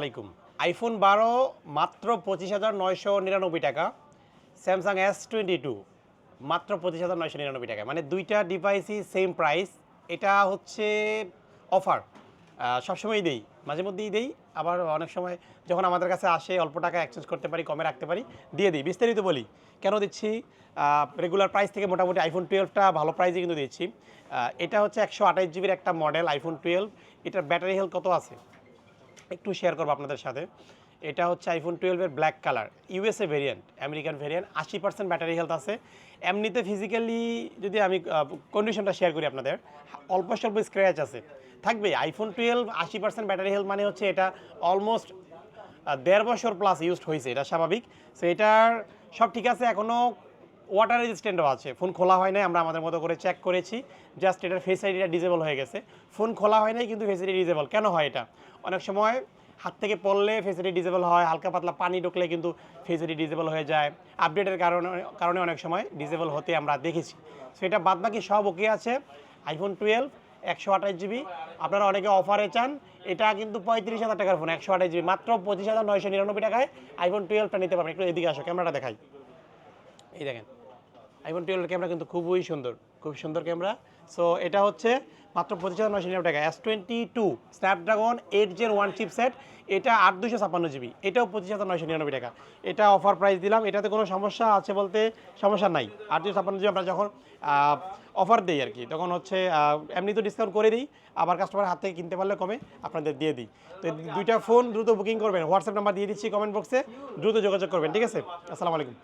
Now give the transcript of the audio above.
আলাইকুম। আইফোন বারো মাত্র পঁচিশ হাজার নয়শো নিরানব্বই টাকা স্যামসাং এস টোয়েন্টি টু মাত্র পঁচিশ হাজার নয়শো নিরানব্বই টাকা। মানে দুইটা ডিভাইসই সেম প্রাইস এটা হচ্ছে অফার সবসময়ই দেই, মাঝে মধ্যেই দেই, আবার অনেক সময় যখন আমাদের কাছে আসে, অল্প টাকা এক্সচেঞ্জ করতে পারি, কমে রাখতে পারি, দিয়ে দিই। বিস্তারিত বলি, কেন দিচ্ছি? রেগুলার প্রাইস থেকে মোটামুটি আইফোন টুয়েলভটা ভালো প্রাইসে কিন্তু দিচ্ছি। এটা হচ্ছে একশো আঠাশ জিবির একটা মডেল আইফোন টুয়েলভ এটার ব্যাটারি হেলথ কত আছে? একটু শেয়ার করব আপনাদের সাথে। এটা হচ্ছে আইফোন টুয়েলভের black colour USA variant American variant আশি পার্সেন্ট ব্যাটারি হেলথ আছে। এমনিতে ফিজিক্যালি যদি আমি কন্ডিশনটা শেয়ার করি আপনাদের, অল্প স্বল্প স্ক্র্যাচ আছে। থাকবে আইফোন টুয়েলভ আশি পার্সেন্ট ব্যাটারি হেলথ মানে হচ্ছে এটা অলমোস্ট দেড় বছর প্লাস ইউজড হয়েছে এটা স্বাভাবিক। সো এটার সব ঠিক আছে এখনও ওয়াটার রেজিস্ট্যান্টও আছে। ফোন খোলা হয় নাই, আমরা আমাদের মতো করে চেক করেছি। জাস্ট এটার ফেস আইডিটা ডিজেবল হয়ে গেছে। ফোন খোলা হয় নাই, কিন্তু ফেস আইডি ডিজেবল কেন হয় এটা? অনেক সময় হাত থেকে পড়লে ফেস আইডি ডিজেবল হয়, হালকা পাতলা পানি ঢুকলে কিন্তু ফেস আইডি ডিজেবল হয়ে যায়। আপডেটের কারণে কারণে অনেক সময় ডিজেবল হতে আমরা দেখেছি। সো এটা বাদ বাকি সব ওকে আছে। আইফোন টুয়েলভ একশো আঠাশ জিবি আপনারা অনেকে অফারে চান, এটা কিন্তু পঁয়ত্রিশ হাজার টাকার ফোন একশো আঠাশ জিবি মাত্র পঁচিশ হাজার নয়শো নিরানব্বই টাকায় আইফোন টুয়েলভটা নিতে পারবেন। একটু এদিকে আসো, ক্যামেরাটা দেখাই। এই দেখেন। আইফোন টুয়েলভ ক্যামেরা কিন্তু খুবই সুন্দর খুব সুন্দর ক্যামেরা সো এটা হচ্ছে মাত্র পঁচিশ হাজার নয়শো নিরানব্বই টাকা। S twenty two Snapdragon eight Gen one chipset এটা আট দুশো ছাপ্পান্ন জিবি এটাও পঁচিশ হাজার নয়শো নিরানব্বই টাকা। এটা অফার প্রাইস দিলাম, এটাতে কোনো সমস্যা আছে বলতে সমস্যা নাই। আট দুশো ছাপ্পান্ন জিবি আমরা যখন অফার দিই আর কি, তখন হচ্ছে এমনি তো ডিসকাউন্ট করে দিই, আবার কাস্টমার হাত থেকে কিনতে পারলে কমে আপনাদের দিয়ে দিই। তো দুইটা ফোন দ্রুত বুকিং করবেন। হোয়াটসঅ্যাপ নাম্বার দিয়ে দিচ্ছি কমেন্ট বক্সে দ্রুত যোগাযোগ করবেন, ঠিক আছে? আসসালামু আলাইকুম।